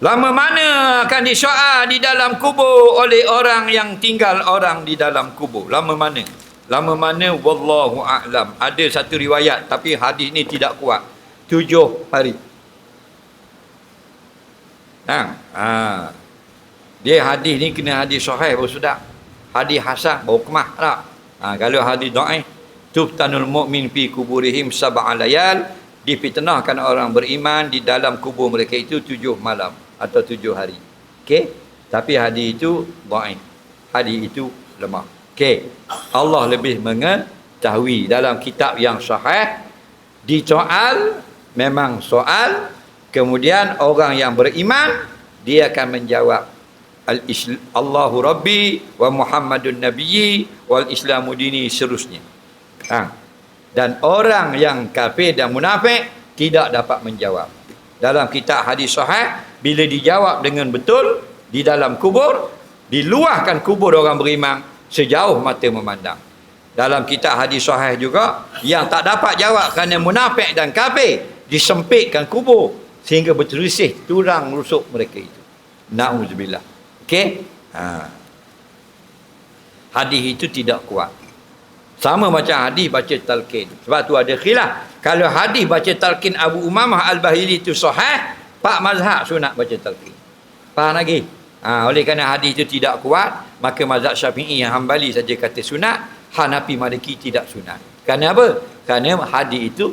Lama mana akan disoal di dalam kubur oleh orang yang tinggal orang di dalam kubur? Lama mana? Lama mana? Wallahu a'lam. Ada satu riwayat tapi hadis ni tidak kuat. Tujuh hari. Ha. ha. Dia hadis ni kena hadis sahih baru sudah. Hadis hasan baru kemah tak? Ha. Kalau hadis da'ih. Tuftanul mu'min fi kuburihim sab'a layal. Dipitnahkan orang beriman di dalam kubur mereka itu tujuh malam atau tujuh hari. Okey? Tapi hadis itu dhaif. Hadis itu lemah. Okey. Allah lebih mengetahui dalam kitab yang sahih disoal memang soal kemudian orang yang beriman dia akan menjawab al Allahu Rabbi wa Muhammadun Nabiyyi wal Islamu dini seterusnya. Ha. Dan orang yang kafir dan munafik tidak dapat menjawab. Dalam kitab hadis sahih bila dijawab dengan betul di dalam kubur diluahkan kubur orang beriman sejauh mata memandang. Dalam kitab hadis sahih juga yang tak dapat jawab kerana munafik dan kafir disempitkan kubur sehingga berterisih tulang rusuk mereka itu. Na'udzubillah. Okey? Ha. hadis itu tidak kuat sama macam hadis baca talqin sebab tu ada khilaf kalau hadis baca talqin Abu Umamah Al-Bahili itu sahih Pak mazhab sunat baca talqin. Faham lagi? Ha, oleh kerana hadis itu tidak kuat, maka mazhab Syafi'i yang Hambali saja kata sunat, Hanafi Maliki tidak sunat. Kerana apa? Kerana hadis itu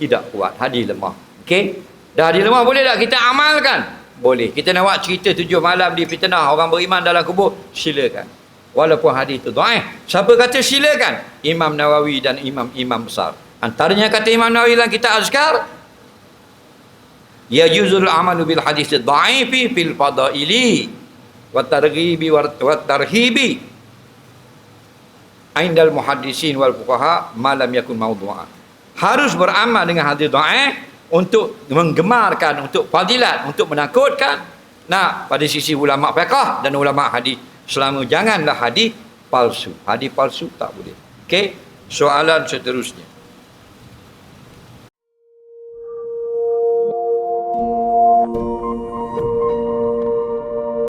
tidak kuat, hadis lemah. Okey? Dah hadis lemah boleh tak kita amalkan? Boleh. Kita nak buat cerita tujuh malam di fitnah orang beriman dalam kubur, silakan. Walaupun hadis itu dhaif. Siapa kata silakan? Imam Nawawi dan imam-imam besar. Antaranya kata Imam Nawawi dalam kitab Azkar, ya yuzul amalu bil hadis dhaifi fil fadaili wa targhibi wa tarhibi indal muhaddisin wal fuqaha malam yakun mawdu'a harus beramal dengan hadis dhaif untuk menggemarkan untuk fadilat untuk menakutkan nah pada sisi ulama fiqh dan ulama hadis selama janganlah hadis palsu. Hadis palsu tak boleh. Okey? Soalan seterusnya